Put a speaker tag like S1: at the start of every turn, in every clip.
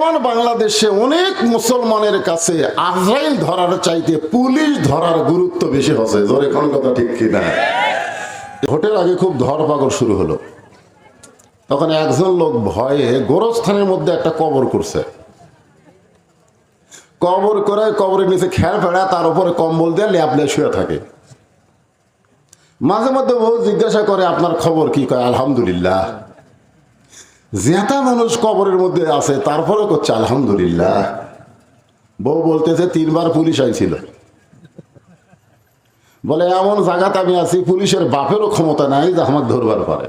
S1: বর্তমান বাংলাদেশে অনেক মুসলমানের কাছে আজরাইল ধরার চাইতে পুলিশ ধরার গুরুত্ব বেশি হচ্ছে। জোরে কোন কথা ঠিক কিনা ভোটের আগে খুব ধরপাকড় শুরু হলো। তখন একজন লোক ভয়ে গোরস্থানের মধ্যে একটা কবর করছে। কবর করে কবরের নিচে খেয়াল ফেড়া তার উপরে কম্বল দিয়ে ল্যাপলে শুয়ে থাকে। মাঝে মধ্যে বহু জিজ্ঞাসা করে, আপনার খবর কি? কয়, আলহামদুলিল্লাহ। জেতা মানুষ কবরের মধ্যে আছে, তারপরে করছে, আলহামদুলিল্লাহ। বউ বলতেছে, তিনবার পুলিশ আইছিল। বলে, এমন জায়গাতে আমি আছি, পুলিশের বাপেরও ক্ষমতা নাই যে আমাকে ধরবার পারে।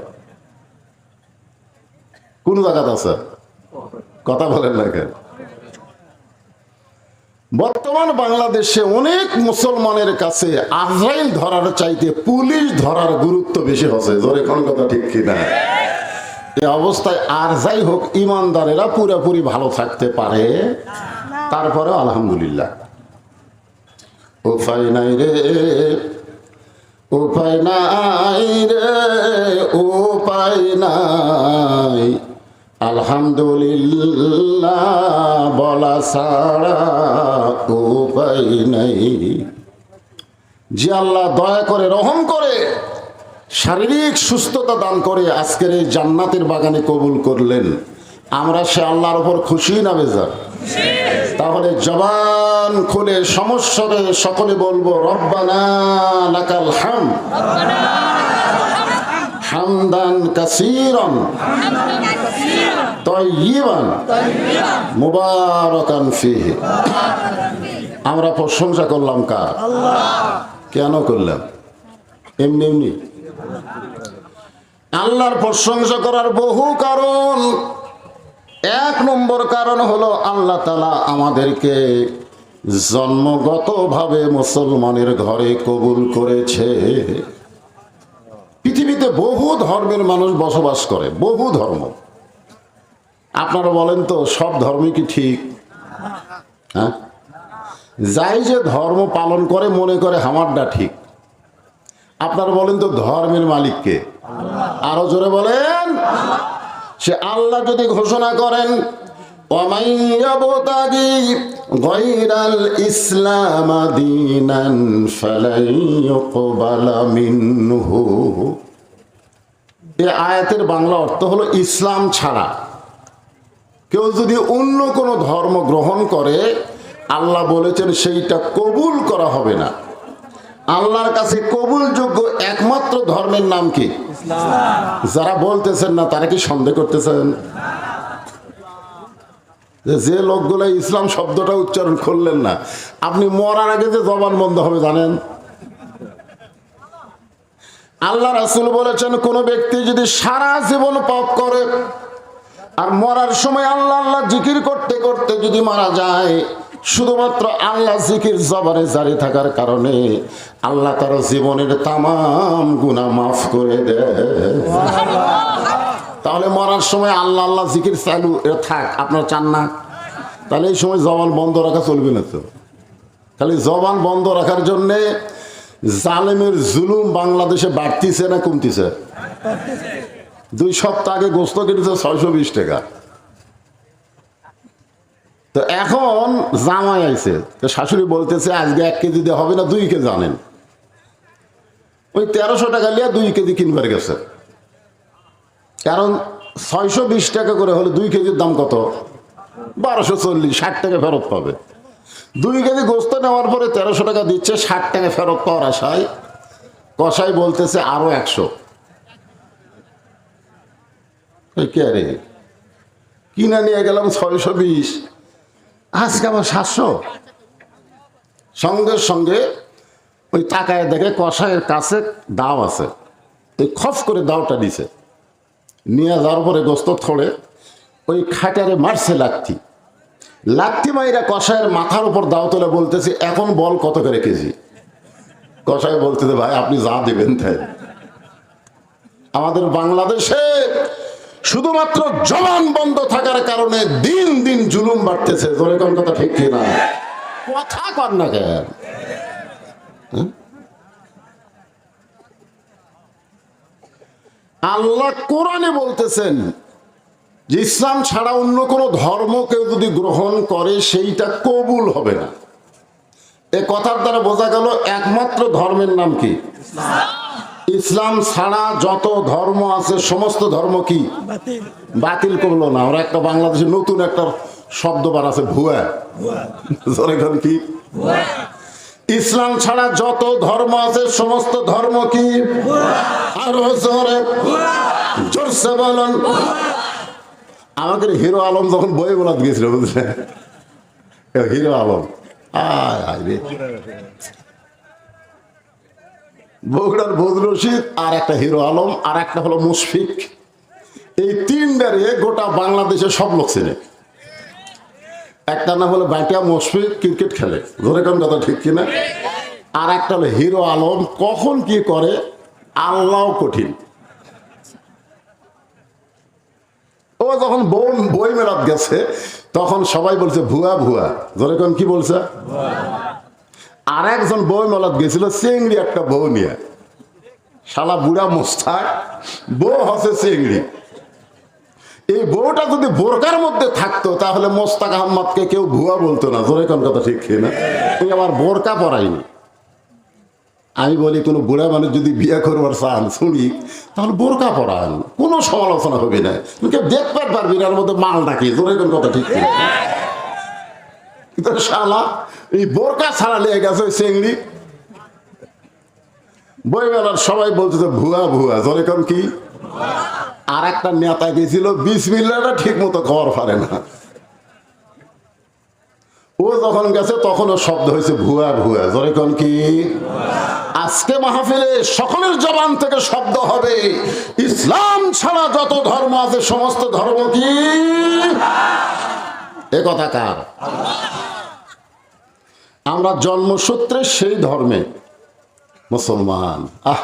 S1: কোন জায়গাতে আছে? কথা বলেন না কেন? বর্তমান বাংলাদেশে অনেক মুসলমানের কাছে আজরাইল ধরার চাইতে পুলিশ ধরার গুরুত্ব বেশি হচ্ছে। জোরে কোন কথা ঠিক কিনা? এই অবস্থায় আর যাই হোক, ইমানদারেরা পুরোপুরি ভালো থাকতে পারে। তারপরে আলহামদুলিল্লাহ। উপায় নাই রে উপায় নাই রে উপায় নাই। আলহামদুলিল্লাহ বলা ছাড়া উপায় নাই। যে আল্লাহ দয়া করে রহম করে শারীরিক সুস্থতা দান করে আজকের এই জান্নাতের বাগানে কবুল করলেন। আমরা সে আল্লাহর উপর খুশি না বেজার? তাহলে জবান খুলে সমস্যারে সকলে বলব, রব্বানা হাম। হামদান কাসীরান। তয়্যিবান মুবারাকান ফিহি। আমরা প্রশংসা করলাম কার? কেন করলাম? এমনি এমনি। আল্লাহর প্রশংসা করার বহু কারণ। এক নম্বর কারণ হলো আল্লাহ তালা আমাদেরকে জন্মগতভাবে মুসলমানের ঘরে কবুল করেছে। পৃথিবীতে বহু ধর্মের মানুষ বসবাস করে, বহু ধর্ম। আপনারা বলেন তো, সব ধর্মই কি ঠিক? হ্যাঁ? যাই যে ধর্ম পালন করে, মনে করে, আমারটা ঠিক। আপনারা বলেন তো ধর্মের মালিককে আরও জোরে বলেন। সে আল্লাহ যদি ঘোষণা করেন এ আয়াতের বাংলা অর্থ হলো ইসলাম ছাড়া। কেউ যদি অন্য কোনো ধর্ম গ্রহণ করে, আল্লাহ বলেছেন সেইটা কবুল করা হবে না। আল্লাহর কাছে কবুলযোগ্য একমাত্র ধর্মের নাম কি? যারা বলতেছেন না তারা কি সন্দেহ করতেছেন? যে যে লোকগুলো ইসলাম শব্দটা উচ্চারণ করলেন না আপনি মরার আগে যে জবান বন্ধ হবে জানেন? আল্লাহ রাসুল বলেছেন কোন ব্যক্তি যদি সারা জীবন পাপ করে আর মরার সময় আল্লাহ আল্লাহ জিকির করতে করতে যদি মারা যায় শুধুমাত্র আল্লাহ জিকির জবানে জারি থাকার কারণে আল্লাহ তার জীবনের তামাম গুণা মাফ করে দেয়। তাহলে মরার সময় আল্লাহ আল্লাহ জিকির চালু থাক, আপনার চান না। তাহলে এই সময় জবান বন্ধ রাখা চলবে না তো। খালি জবান বন্ধ রাখার জন্যে জালেমের জুলুম বাংলাদেশে বাড়তিছে না কমতিছে? দুই সপ্তাহ আগে গোস্ত কেটেছে ছয়শো বিশ টাকা। তো এখন জামাই আইছে। তো শাশুড়ি বলতেছে, আজকে এক কেজি দিয়ে হবে না, দুই কেজি আনেন। ওই তেরোশো টাকা নিয়ে দুই কেজি কিনবার গেছে। কারণ ছয়শো বিশ টাকা করে হলে দুই কেজির দাম কত? বারোশো চল্লিশ, ষাট টাকা ফেরত পাবে। দুই কেজি গোস্ত নেওয়ার পরে তেরোশো টাকা দিচ্ছে, ষাট টাকা ফেরত পাওয়ার আশায় কষাই বলতেছে আরও একশো। কে রে? কিনা নিয়ে গেলাম ছয়শো বিশ। আজকে আবার সাতশো? সঙ্গে সঙ্গে ওই টাকায় দেখে কষাইয়ের কাছে দাও আছে। ওই খফ করে দাওটা দিছে। নিয়ে যাওয়ার পরে গোস্ত থড়ে ওই খাটারে মারছে লাত্তি লাত্তি মাইরা কষায়ের মাথার উপর দাও তোলে বলতেছে, এখন বল কত করে কেজি? কষায় বলতেছে, ভাই, আপনি যা দেবেন তাই। আমাদের বাংলাদেশে শুধুমাত্র জবান বন্ধ থাকার কারণে দিন দিন জুলুম বাড়তেছে। জোরে কোন কথা ঠিক কিনা? কথা কর না কেন? হ্যাঁ? আল্লাহ কোরআনে বলতেছেন যে ইসলাম ছাড়া অন্য কোনো ধর্ম কেউ যদি গ্রহণ করে, সেইটা কবুল হবে না। এ কথার দ্বারা বোঝা গেল একমাত্র ধর্মের নাম কি? ইসলাম ছাড়া যত ধর্ম আছে সমস্ত ধর্ম কি? বাতিল। করল না। ওরা একটা বাংলাদেশে নতুন একটা শব্দ বার আছে ভুয়া। কি? ইসলাম ছাড়া যত ধর্ম আছে সমস্ত ধর্ম কি? আরও জোরে। জোরসে বলুন। আমাদের হিরো আলম যখন বই বলাত গেছিল বুঝলেন? হিরো আলম। আয় আয় রে। বগুড়ার বদর রশিদ, আর একটা হিরো আলম, আর একটা হলো মুশফিক। এই তিনটারে গোটা বাংলাদেশে সব লোক চেনে। একটা নাম হলো বাইটা মুশফিক, ক্রিকেট খেলে। ধরে কোন কথা ঠিক কিনা? আর একটা হলো হিরো আলম, কখন কি করে? আল্লাহ কঠিন। ও যখন বই বই মেলাত গেছে, তখন সবাই বলছে, ভুয়া ভুয়া। ধরে কি বলছে? আর একজন বই মেলাত গেছিল, চেংড়ি একটা বউ নিয়ে। শালা বুড়া মোস্তাক, বউ হচ্ছে চেংড়ি। এই বউটা যদি বোরকার মধ্যে থাকতো, তাহলে মোস্তাক আহমদকে কেউ ভুয়া বলতো না। জোরে কোন কথা ঠিক না তুই আমার বোরকা পরাইনি। আমি বলি, কোনো বুড়া মানুষ যদি বিয়ে করবার চান, শুনি, তাহলে বোরকা পরান। কোনো সমালোচনা হবে না। কেউ দেখতে পারবি না মধ্যে মাল ডাকি জোরে কোন কথা ঠিক কিনা? কিন্তু শালা, এই বোরকা ছাড়া লেগে গেছে ওই চেংড়ি। বইমেলার সবাই বলছে যে ভুয়া ভুয়া। জোরে কোন কি? আর একটা নেতা গেছিল, বিশ মিল্লাটা ঠিক মতো খবর পারে না। ও যখন গেছে, তখন ও শব্দ হয়েছে, ভুয়া ভুয়া। জোরে কোন কি? আজকে মাহফিলে সকলের জবান থেকে শব্দ হবে। ইসলাম ছাড়া যত ধর্ম আছে, সমস্ত ধর্ম কি? এ কথা কার? আমরা জন্মসূত্রে সেই ধর্মে মুসলমান। আহ!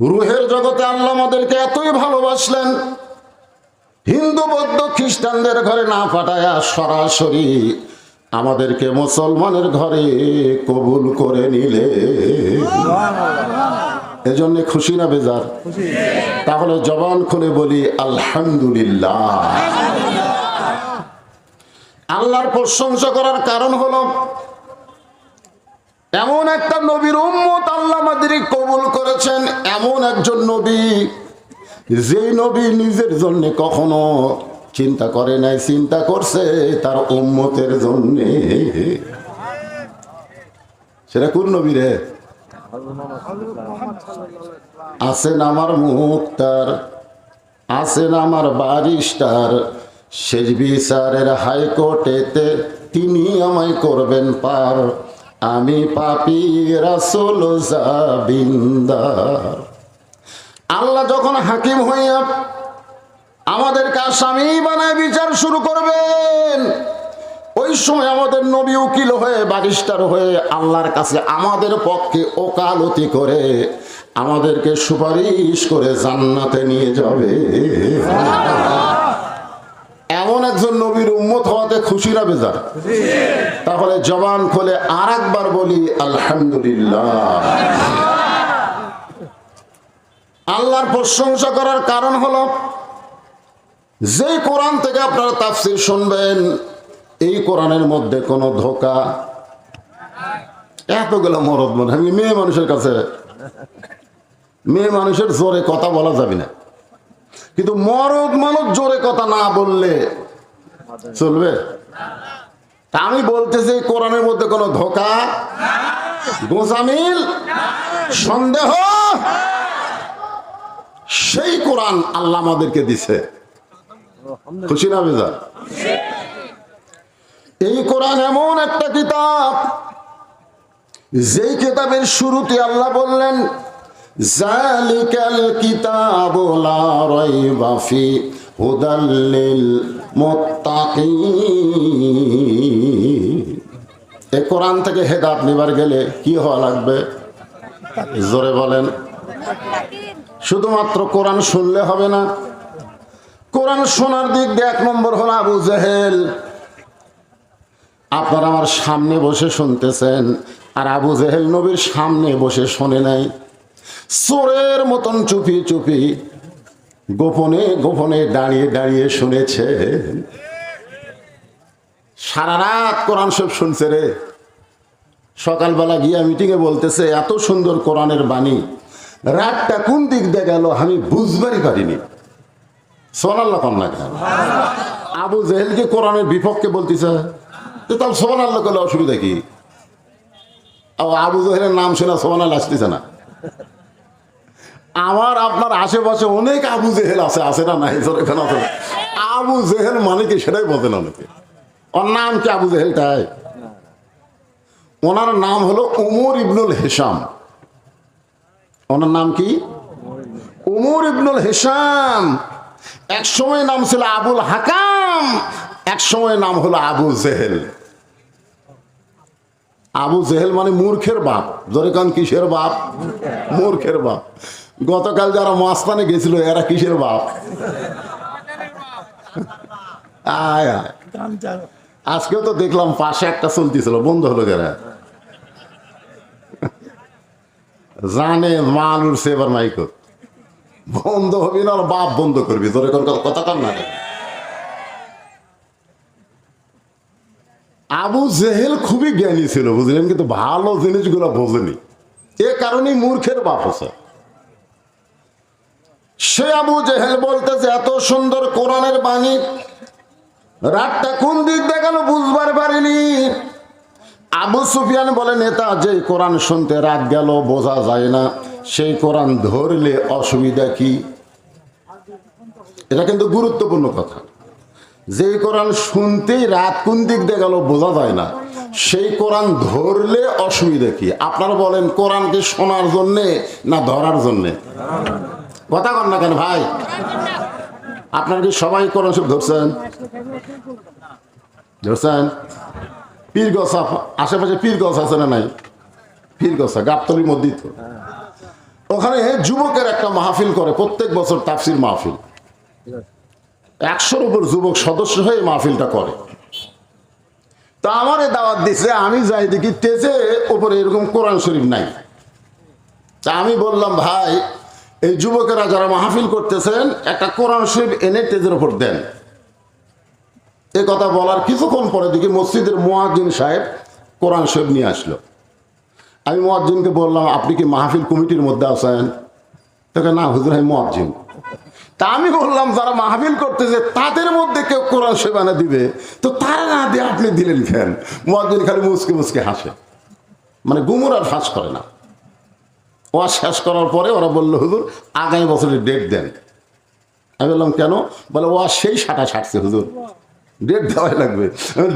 S1: রুহের জগতে আল্লাহ আমাদেরকে এতই ভালোবাসলেন, হিন্দু, বৌদ্ধ, খ্রিস্টানদের ঘরে না পাঠায়া সরাসরি আমাদেরকে মুসলমানের ঘরে কবুল করে নিলে। এজন্য খুশি না বেজার? তাহলে জবান খুলে বলি, আলহামদুলিল্লাহ। আল্লাহর প্রশংসা করার কারণ হলো, এমন একটা নবীর উম্মত আল্লাহ আমাদের কবুল করেছেন, এমন একজন নবী যে নবী নিজের জন্য কখনো চিন্তা করে নাই, চিন্তা করছে তার উম্মতের জন্য। সেটা কোন নবী রে? আছেন আমার মুক্তার, আছেন আমার বারিস্টার শেষ বিচারের হাইকোর্টেতে তিনি আমায় করবেন পার। আমি পাপি রাসুল জাবিন্দার আল্লাহ যখন হাকিম হইয়া আমাদেরকে আসামি বানায় বিচার শুরু করবেন, ওই সময় আমাদের নবী উকিল হয়ে বারিস্টার হয়ে আল্লাহর কাছে আমাদের পক্ষে ওকালতি করে আমাদেরকে সুপারিশ করে জান্নাতে নিয়ে যাবে। এমন একজন নবীর উম্মত হওয়াতে খুশি না বেজার? তাহলে জবান খোলে আর একবার বলি, আলহামদুলিল্লাহ। আল্লাহর প্রশংসা করার কারণ হলো, যে কোরআন থেকে আপনারা তাফসির শুনবেন, এই কোরআনের মধ্যে কোনো ধোকা। এত এতগুলো মরদ মনে আমি মেয়ে মানুষের কাছে। মেয়ে মানুষের জোরে কথা বলা যাবে না। কিন্তু মরদ মানুষ জোরে কথা না বললে চলবে? আমি বলতেছি, কোরআনের মধ্যে কোনো ধোকা গোসামিল সন্দেহ, সেই কোরআন আল্লাহ আমাদেরকে দিছে। খুশি না বেজা? এই কোরআন এমন একটা কিতাব, যেই কিতাবের শুরুতে আল্লাহ বললেন জালিকাল কিতাব লা রাইবা ফি হুদাল লিল মুত্তাকিন এই কোরআন থেকে হেদাত নিবার গেলে কি হওয়া লাগবে? জোরে বলেন। শুধুমাত্র কোরআন শুনলে হবে না। কোরআন শোনার দিক দিয়ে এক নম্বর হলো আবু জেহেল। আপনারা আমার সামনে বসে শুনতেছেন, আর আবু জেহেল নবীর সামনে বসে শোনে নাই। চোরের মতন চুপি চুপি গোপনে গোপনে দাঁড়িয়ে দাঁড়িয়ে শুনেছে। সারা রাত কোরআন সব শুনছে রে। সকালবেলা গিয়া মিটিংয়ে বলতেছে, এত সুন্দর কোরআনের বাণী, রাতটা কোন দিক দিয়ে গেল আমি বুঝবারই পারিনি। সোনাল্লাহ কন্যা খান আবু জেহেলকে কোরআনের বিপক্ষে বলতেছে? তো তার সোমান আল্লাহ করলে অসুবিধা কি? আবু জেহেলের নাম শোনা আল্লাহ আসতেছে না। আমার আপনার আশেপাশে অনেক আবু জেহেল আছে আছে না নাই? এখানে আছে। আবু জেহেল মানে কি সেটাই বলতেন অনেকে। ওর নাম কি আবু জেহেল তাই? ওনার নাম হলো উমর ইবনুল হেসাম ওনার নাম কি? উমর ইবনুল হেসাম এক সময় নাম ছিল আবুল হাকাম, এক সময় নাম হলো আবু জেহেল। আবু জেহেল মানে মূর্খের বাপ। জোরে কান, কিসের বাপ? মূর্খের বাপ। গতকাল যারা মাস্তানে গেছিল, এরা কিসের বাপ? আজকেও তো দেখলাম পাশে একটা চলতেছিল, বন্ধ হলো যারা। জানে মাল এবার মাইক বন্ধ হবি না বাপ বন্ধ করবি, তোর এখন কথা কর না আবু জেহেল খুবই জ্ঞানী ছিল, বুঝলেন? কিন্তু ভালো জিনিসগুলো বোঝেনি। এ কারণেই মূর্খের বাপ হচ্ছে। সে আবু জেহেল বলতেছে, এত সুন্দর কোরআনের বাণী। রাতটা কোন দিক গেল বুঝবার পারিনি। আবু সুফিয়ান বলে, নেতা যে কোরআন শুনতে রাত গেল, বোঝা যায় না। সেই কোরআন ধরলে অসুবিধা কি? এটা কিন্তু গুরুত্বপূর্ণ কথা। যে কোরআন শুনতেই রাত কোন দিক দিয়ে গেল, বোঝা যায় না। সেই কোরআন ধরলে অসুবিধা কি? আপনারা বলেন কোরআনকে শোনার জন্যে না ধরার জন্যে? কথা কন না কেন ভাই? আপনারা কি সবাই কোরআন সব ধরছেন? ধরছেন? পীর গছ আশেপাশে পীর গছ আছে না নাই? পীর গছ গাবতলির মধ্যেই তো। ওখানে যুবকের একটা মাহফিল করে, প্রত্যেক বছর তাফসির মাহফিল। একশোর উপর যুবক সদস্য হয়ে মাহফিলটা করে। তা আমারে দাওয়াত দিছে, আমি যাই দেখি টেজে ওপরে এরকম কোরআন শরীফ নাই। তা আমি বললাম, ভাই এই যুবকেরা যারা মাহফিল করতেছেন, একটা কোরআন শরীফ এনে তেজের ওপর দেন। এ কথা বলার কিছুক্ষণ পরে দেখি মসজিদের মোয়াজ্জিন সাহেব কোরআন শরীফ নিয়ে আসলো। আমি মোয়াজ্জিনকে বললাম, আপনি কি মাহফিল কমিটির মধ্যে আছেন? তোকে না, হুজুর, আমি মোয়াজ্জিন। তা আমি বললাম, যারা মাহফিল করতেছে, তাদের মধ্যে কেউ কোরআন শরীফ এনে দিবে? তো তারা না দিয়ে আপনি দিলেন কেন? মোয়াজ্জিন খালি মুসকে মুসকে হাসে। মানে গুমর আর ফাঁস করে না। ওয়া শেষ করার পরে ওরা বলল, হুজুর, আগামী বছরের ডেট দেন। আমি বললাম, কেন? বলে ও সেই সাটা ছাড়ছে হুজুর। ডেট দেওয়াই লাগবে।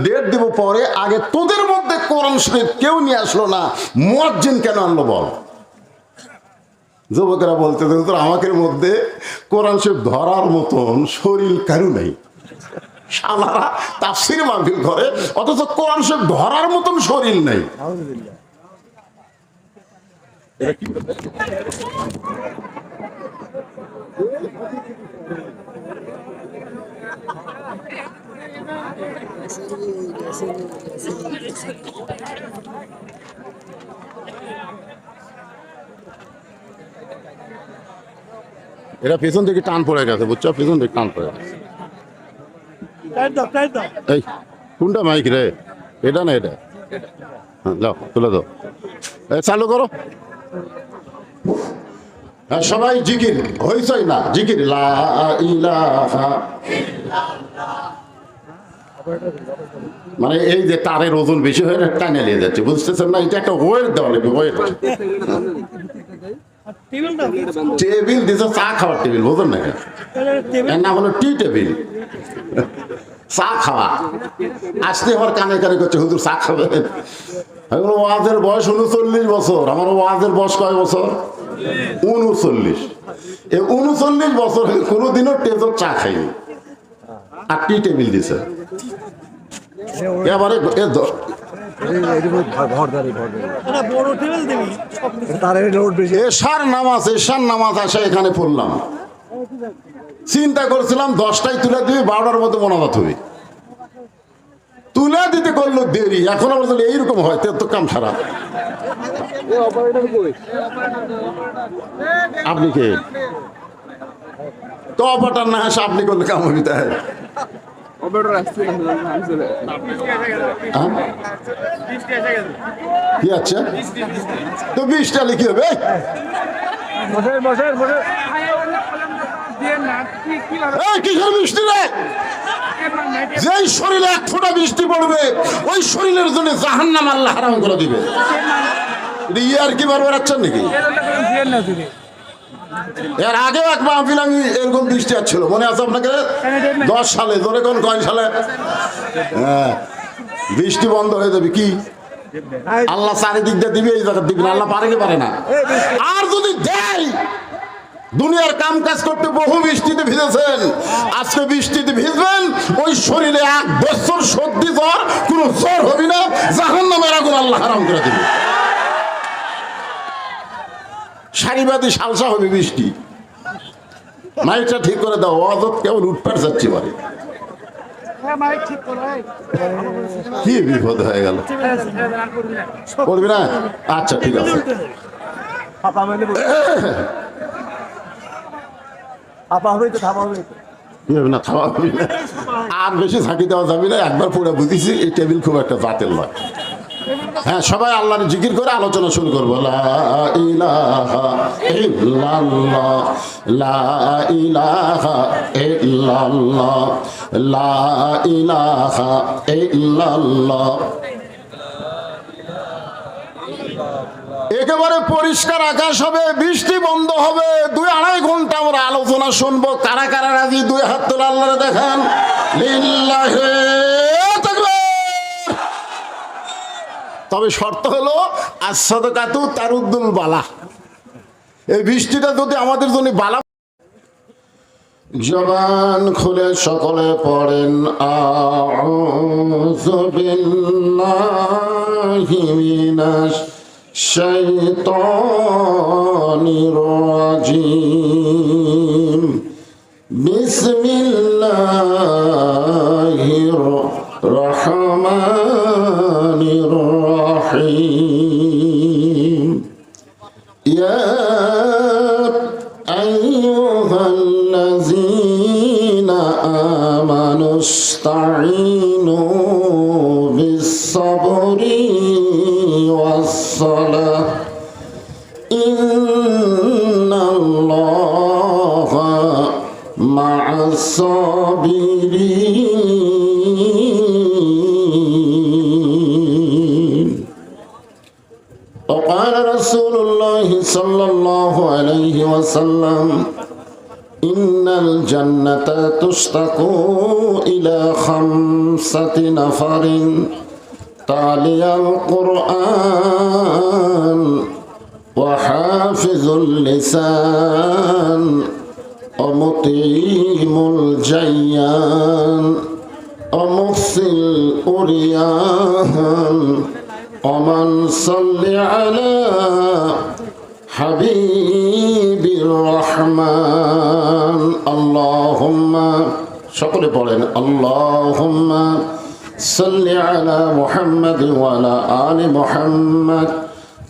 S1: ডেট দেবো পরে, আগে তোদের মধ্যে কোরআন শরীফ কেউ নিয়ে আসলো না, মুয়াজ্জিন কেন আনলো বল? যুবকেরা বলতে, হুজুর আমাকে মধ্যে কোরআন শরীফ ধরার মতন শরীর কারু নেই। শালারা তাফসির মাহফিল করে, অথচ কোরআন শরীফ ধরার মতন শরীর নেই। এটা পেছন থেকে টান পড়ে গেছে বুঝছ? পেছন থেকে টান পড়ে গেছে। এই কোনটা মাইক রে? এটা না এটা? হ্যাঁ যাও তুলে দাও। এ চালু করো। সবাই জিকির হইছই না, জিকির, লা মানে এই যে তারের ওজন বেশি হয়ে টানে নিয়ে যাচ্ছে, বুঝতেছেন না? এটা একটা ওয়েট দেওয়া লাগবে ওয়েট টেবিল দিছে, চা খাওয়ার টেবিল বুঝলেন না এর নাম হলো টি টেবিল চা খাওয়া। আসতে আমার কানে কানে করছে, হুজুর চা খাবে ওয়াজের বয়স উনচল্লিশ বছর। আমার ওয়াজের বয়স কয় বছর? উনচল্লিশ। এই উনচল্লিশ বছর কোনোদিনও টেজর চা খাইনি। আর টি টেবিল দিছে। এবারে এ দ-
S2: একটা বড় টেবিল দিবি
S3: তারের লোড বেশি
S1: এশার নামাজ এশার নামাজ আসে এখানে পড়লাম। চিন্তা করছিলাম, দশটায় তুলে দিবি, বারোটার মধ্যে মনাজাত হবে। তুলে দিতে করল দেরি, এখন তাহলে এইরকম হয় তো তো কাম সারা আপনি কে? তো অপাটার না হাসে আপনি করলে কাম হবি তাই হ্যাঁ? কি আছে? তো বিশটা লিখি হবে কিসের বৃষ্টি রে? যেই শরীরে এক ফোঁটা বৃষ্টি পড়বে ওই শরীরের জন্য জাহান্নাম আল্লাহ হারাম করে দিবে। ইয়ার কি বার বেড়াচ্ছেন নাকি? এর আগেও এক মাহফিল আমি এরকম বৃষ্টি আসছিল। মনে আছে আপনাকে? দশ সালে ধরে কোন কয় সালে? হ্যাঁ। বৃষ্টি বন্ধ হয়ে যাবে কি? আল্লাহ চারিদিক দিয়ে দিবে এই জায়গা দিবে আল্লাহ পারে কি পারে না? আর যদি দেয় দুনিয়ার কাম কাজ করতে বহু বৃষ্টিতে ভিজেছেন। আজকে বৃষ্টিতে ভিজবেন ওই শরীরে এক বছর সর্দি জ্বর কোনো জ্বর হবে না জাহান নামের আগুন আল্লাহ হারাম করে দেবে। সারিবাদী সালসা হবে বৃষ্টি। মাইকটা ঠিক করে দাও অজত কেমন উঠপাট যাচ্ছে পারে কি বিপদ হয়ে গেল? করবি না? আচ্ছা ঠিক আছে।
S3: আপা, হবে তো থাপা হবে
S1: হবে না খাওয়া হবে না। আর বেশি ঝাঁকি দেওয়া যাবে না, একবার পড়ে বুঝেছি, এই টেবিল খুব একটা জাতের নয়। হ্যাঁ সবাই আল্লাহর জিকির করে আলোচনা শুরু করব। লা ইলাহা ইল্লাল্লাহ লা ইলাহা ইল্লাল্লাহ লা ইলাহা ইল্লাল্লাহ একেবারে পরিষ্কার আকাশ হবে, বৃষ্টি বন্ধ হবে। দুই আড়াই ঘণ্টা আমরা আলোচনা শুনব। কারা কারা রাজি? দুই হাত তোলা আল্লাহ দেখান। তবে শর্ত হলো আসাদ কাতু তারুদ্দুল বালা। এই বৃষ্টিটা যদি আমাদের জন্য বালা জবান খুলে সকলে পড়েন, আউযু বিল্লাহি শাইতানির রাজিম বিসমিল্লাহির اللسان ومطيم الجيان ومفصي الأريان ومن صل على حبيب الرحمن اللهم সকলে পড়েন اللهم صل على محمد وعلى آل محمد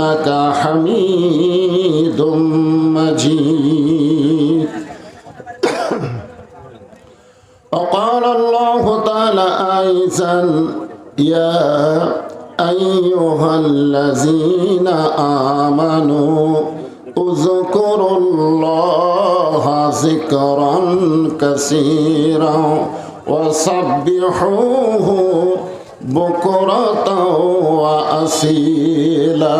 S1: إنك حميد مجيد. وقال الله تعالى أيضا يا أيها الذين آمنوا اذكروا الله ذكرا كثيرا وسبحوه بكرة وأصيلا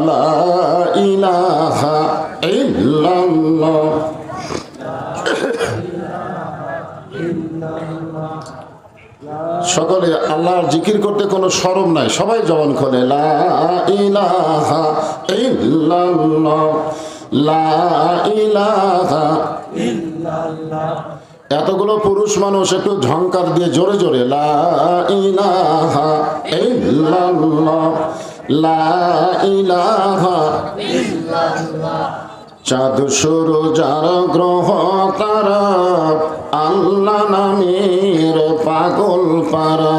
S1: لا إله إلا الله সকলে আল্লাহর জিকির করতে কোনো শরম নাই সবাই জবান খোলে লা ইলাহা ইল্লাল্লাহ লা ইলাহা এতগুলো পুরুষ মানুষ একটু ঝংকার দিয়ে জোরে জোরে, লা ইলাহা লা ইলাহা চাঁদ সরু যার গ্রহ তারা আল্লাহ নামের পাগল পারা।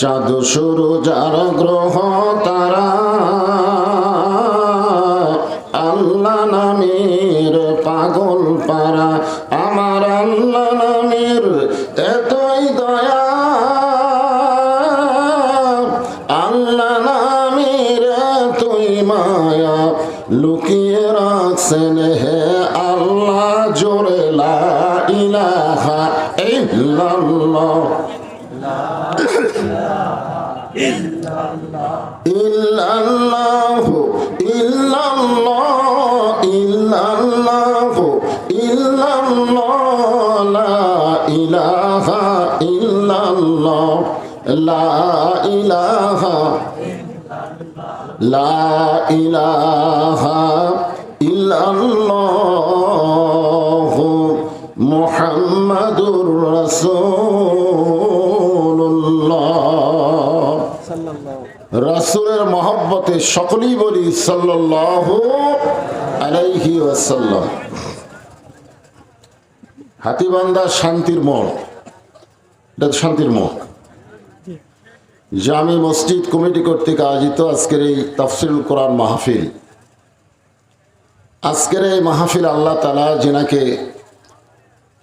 S1: চাঁদ সরু যার গ্রহ তারা আল্লাহ নামের পাগল পারা। আমার আল্লাহ রাখছেন হে আল্লাহ জোরে লা ইলাহা ইল্লাল্লাহ। ইল্লাল্লাহু ইল্লাল্লাহ ইল্লাল্লাহু ইল্লাল্লাহ, লা ইলাহা ইল্লাল্লাহ, লা ইলাহা লা ইলাহা ইল্লাল্লাহু মুহাম্মাদুর রাসূলুল্লাহ। শান্তির মোড়। শান্তির মোড়। জামি মসজিদ কমিটি কর্তৃক আয়োজিত আজকের এই তফসিল কোরআন মাহফিল। আজকের এই মাহফিল আল্লাহ তালা যেনাকে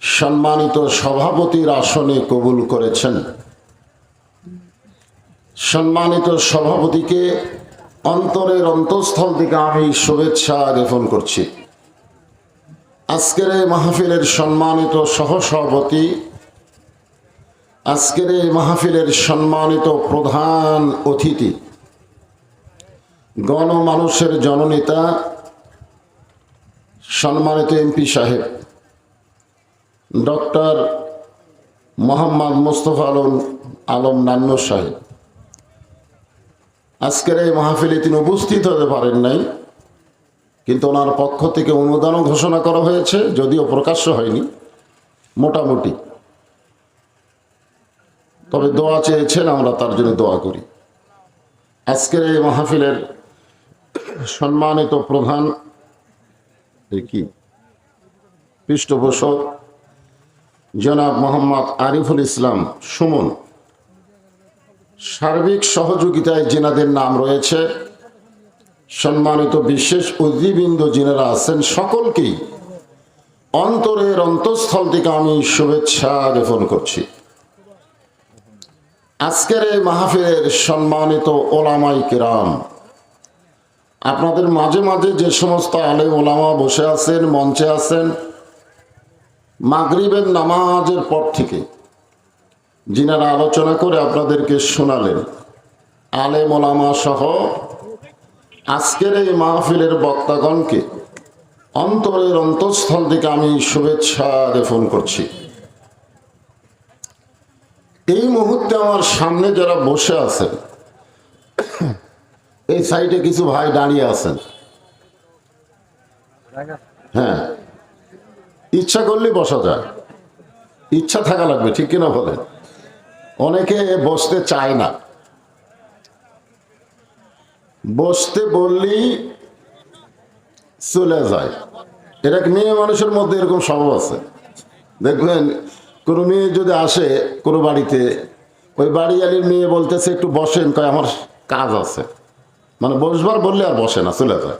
S1: সম্মানিত সভাপতির আসনে কবুল করেছেন। সম্মানিত সভাপতিকে অন্তরের অন্তঃস্থল থেকে আমি শুভেচ্ছা জ্ঞাপন করছি। আজকের এই মাহফিলের সম্মানিত সহসভাপতি, আজকের এই মাহফিলের সম্মানিত প্রধান অতিথি, গণমানুষের জননেতা সম্মানিত এমপি সাহেব, ডক্টর মোহাম্মদ মোস্তফা আলম আলম নান্ন সাহেব, আজকের এই মাহফিলে তিনি উপস্থিত হতে পারেন নাই, কিন্তু ওনার পক্ষ থেকে অনুদানও ঘোষণা করা হয়েছে, যদিও প্রকাশ্য হয়নি, মোটামুটি। তবে দোয়া চেয়েছেন আমরা, তার জন্য দোয়া করি। আজকের এই মাহফিলের সম্মানিত প্রধান কি? পৃষ্ঠপোষক জনাব মোহাম্মদ আরিফুল ইসলাম সুমন। সার্বিক সহযোগিতায় জেনাদের নাম রয়েছে, সম্মানিত বিশেষ অতিবৃন্দ যিনারা আছেন সকলকেই অন্তরের অন্তঃস্থল থেকে আমি শুভেচ্ছা জ্ঞাপন করছি। আজকের এই মাহফিলের সম্মানিত ওলামাই কিরাম আপনাদের মাঝে মাঝে যে সমস্ত আলে ওলামা বসে আছেন, মঞ্চে আছেন, মাগরিবের নামাজের পর থেকে যিনারা আলোচনা করে আপনাদেরকে শোনালেন আলে ওলামা সহ আজকের এই মাহফিলের বক্তাগণকে অন্তরের অন্তঃস্থল থেকে আমি শুভেচ্ছা জ্ঞাপন করছি। এই মুহূর্তে আমার সামনে যারা বসে আছেন এই সাইডে কিছু ভাই দাঁড়িয়ে আছেন। হ্যাঁ। ইচ্ছা করলে বসা যায়। ইচ্ছা থাকা লাগবে, ঠিক কিনা বলেন? অনেকে বসতে চায় না। বসতে বললেই চলে যায়। এটা মেয়ে মানুষের মধ্যে এরকম স্বভাব আছে? দেখবেন, কোনো মেয়ে যদি আসে কোনো বাড়িতে, ওই বাড়িয়ালির মেয়ে বলতেছে একটু বসেন, কয়, আমার কাজ আছে। মানে বসবার বললে আর বসে না, চলে যায়।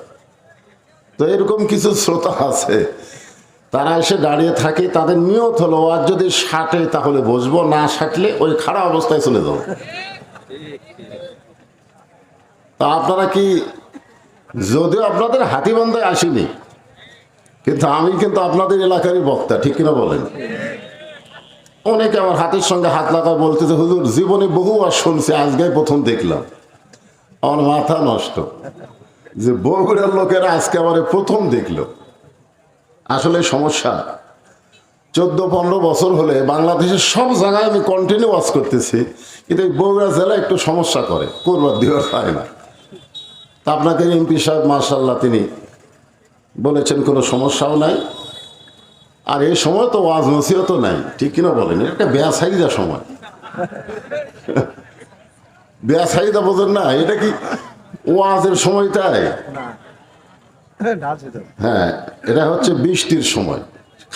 S1: তো এরকম কিছু শ্রোতা আছে। তারা এসে দাঁড়িয়ে থাকে, তাদের নিয়ত হলো, আর যদি সাটে তাহলে বসবো, না সাটলে ওই খারাপ অবস্থায় চলে যাব। তা আপনারা কি, যদিও আপনাদের হাতিবান্ধায় আসিনি, কিন্তু আমি কিন্তু আপনাদের এলাকারই বক্তা, ঠিক কিনা বলেন? অনেকে আমার হাতের সঙ্গে হাত লাগায় বলতেছে, হুজুর, জীবনে বহু আর শুনছি আজকে প্রথম দেখলাম। আমার মাথা নষ্ট। যে বগুড়ার লোকেরা আজকে আমার প্রথম দেখল। আসলে সমস্যা। চোদ্দ, পনেরো বছর হলে বাংলাদেশের সব জায়গায় আমি কন্টিনিউ ওয়াচ করতেছি, কিন্তু বগুড়া জেলা একটু সমস্যা করে করবার দেওয়ার হয় না। তা আপনাকে এমপি সাহেব মার্শাল্লাহ তিনি বলেছেন, কোনো সমস্যাও নাই। আর এই সময় তো ওয়াজ নসিহত নাই, ঠিক কিনা বলেন? এটা একটা বেয়াসাইজা সময়। বেয়াসাইদা বোঝেন না, এটা কি ওয়াজের সময়টাই হ্যাঁ এটা হচ্ছে বৃষ্টির সময়,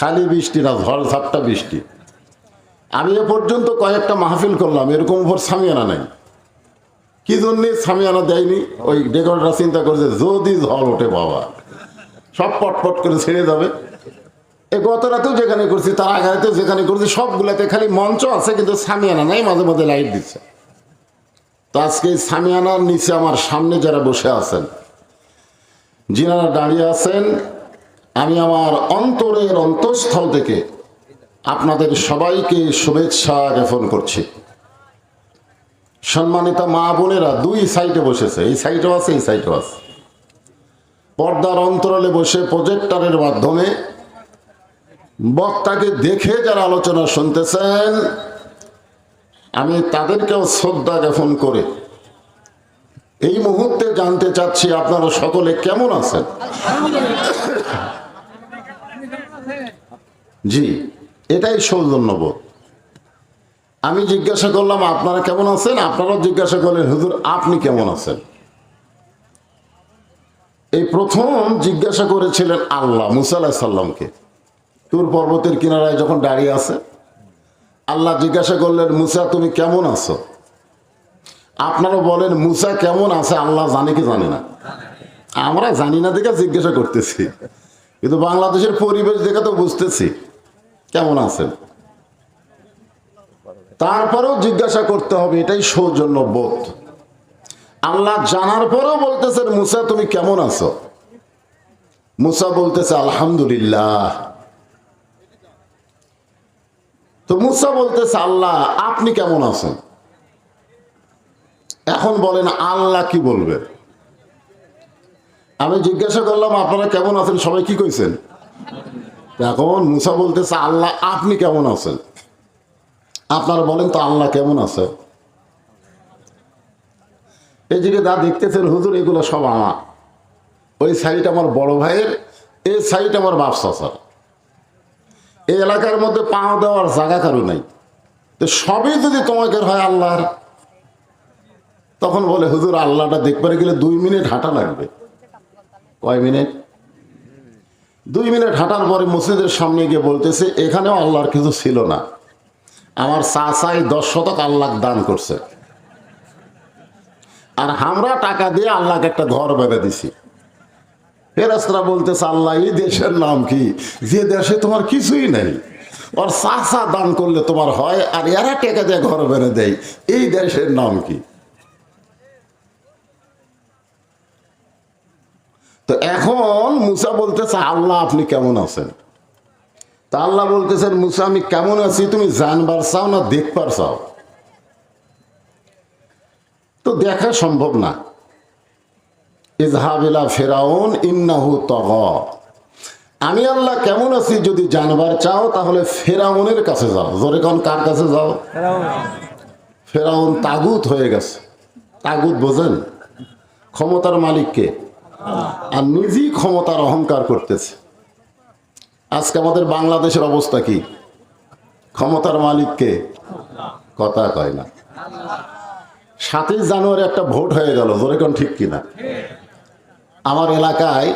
S1: খালি বৃষ্টি না, ঝড় ঝাপটা বৃষ্টি। আমি এ পর্যন্ত কয়েকটা মাহফিল করলাম, এরকম উপর সামিয়ানা নাই। কি জন্যে সামিয়ানা দেয়নি? ওই ডেকোরেটর চিন্তা করছে, যদি ঝড় ওঠে বাবা, সব পটপট করে ছেড়ে যাবে। এ গত রাতেও যেখানে করছি, তার আগে যেখানে করছি, সবগুলাতে খালি মঞ্চ আছে, কিন্তু সামিয়ানা নাই, মাঝে মাঝে লাইট দিচ্ছে। আজকে সামিয়ানার নিচে আমার সামনে যারা বসে আছেন, যিনারা দাঁড়িয়ে আছেন, আমি আমার অন্তরের অন্তঃস্থল থেকে আপনাদের সবাইকে শুভেচ্ছা জ্ঞাপন করছি। সম্মানিত মা বোনেরা, দুই সাইডে বসেছে। এই সাইডেও আছে, এই সাইডেও আছে। পর্দার অন্তরালে বসে প্রজেক্টরের মাধ্যমে বক্তাকে দেখে যারা আলোচনা শুনতেছেন আমি তাদেরকেও শ্রদ্ধা জ্ঞাপন করে এই মুহূর্তে জানতে চাচ্ছি আপনারা সকলে কেমন আছেন? জি, এটাই সৌজন্যবোধ। আমি জিজ্ঞাসা করলাম, আপনারা কেমন আছেন? আপনারাও জিজ্ঞাসা করলেন, হুজুর, আপনি কেমন আছেন? এই প্রথম জিজ্ঞাসা করেছিলেন আল্লাহ, মুসা আলাহ সাল্লামকে তুর পর্বতের কিনারায় যখন দাঁড়িয়ে আছে আল্লাহ জিজ্ঞাসা করলেন, মুসা, তুমি কেমন আছো? আপনারা বলেন, মুসা কেমন আছে? আল্লাহ জানে কি জানে না। আমরা জানি না দেখে জিজ্ঞাসা করতেছি। কিন্তু বাংলাদেশের পরিবেশ দেখে তো বুঝতেছি কেমন আছেন। তারপরেও জিজ্ঞাসা করতে হবে, এটাই সৌজন্য বোধ আল্লাহ জানার পরেও বলতেছেন, মুসা, তুমি কেমন আছো? মুসা বলতেছে, আলহামদুলিল্লাহ। তো মুসা বলতেছে, আল্লাহ, আপনি কেমন আছেন? এখন বলেন, আল্লাহ কি বলবে? আমি জিজ্ঞাসা করলাম, আপনারা কেমন আছেন? সবাই কি কইছেন? এখন মুসা বলতেছে, আল্লাহ, আপনি কেমন আছেন? আপনারা বলেন, তো আল্লাহ কেমন আছে? এই দিকে যা দেখতেছেন, হুজুর, এগুলো সব আমার। ওই সাইড আমার বড় ভাইয়ের, এই সাইড আমার বাপসা স্যার এই এলাকার মধ্যে পা দেওয়ার জায়গা কারও নাই। তো সবই যদি তোমাকে হয় আল্লাহর, তখন বলে, হুজুর, আল্লাহটা দেখবার গেলে দুই মিনিট হাঁটা লাগবে। কয় মিনিট? দুই মিনিট হাঁটার পরে মসজিদের সামনে গিয়ে বলতেছে, এখানেও আল্লাহর কিছু ছিল না। আমার চাচাই দশ শতক আল্লাহ দান করছে। আর আমরা টাকা দিয়ে আল্লাহকে একটা ঘর বেঁধে দিছি। ফেরাস্তারা বলতেছে, আল্লাহ, এই দেশের নাম কি? যে দেশে তোমার কিছুই নেই। ওর চাচা দান করলে তোমার হয়, আর এরা টাকা দিয়ে ঘর বেড়ে দেয়। এই দেশের নাম কি? তো এখন মুসা বলতেছে, আল্লাহ, আপনি কেমন আছেন? তা আল্লাহ বলতেছেন, মুসা, আমি কেমন আছি? তুমি জানবার চাও না, দেখবার চাও? তো দেখা সম্ভব না। ইজহাবিলা ফেরাউন ইন্নাহু তগ। আমি আল্লাহ কেমন আছি যদি জানবার চাও তাহলে ফেরাউনের কাছে যাও। জোরে কোন কার কাছে যাও? ফেরাউন। তাগুত হয়ে গেছে। তাগুত বোঝেন? ক্ষমতার মালিককে আর নিজেই ক্ষমতার অহংকার করতেছে। আজকে আমাদের বাংলাদেশের অবস্থা কি? ক্ষমতার মালিককে কথা কয় না। সাতই জানুয়ারি একটা ভোট হয়ে গেল। জোরে কোন ঠিক কিনা? আমার এলাকায়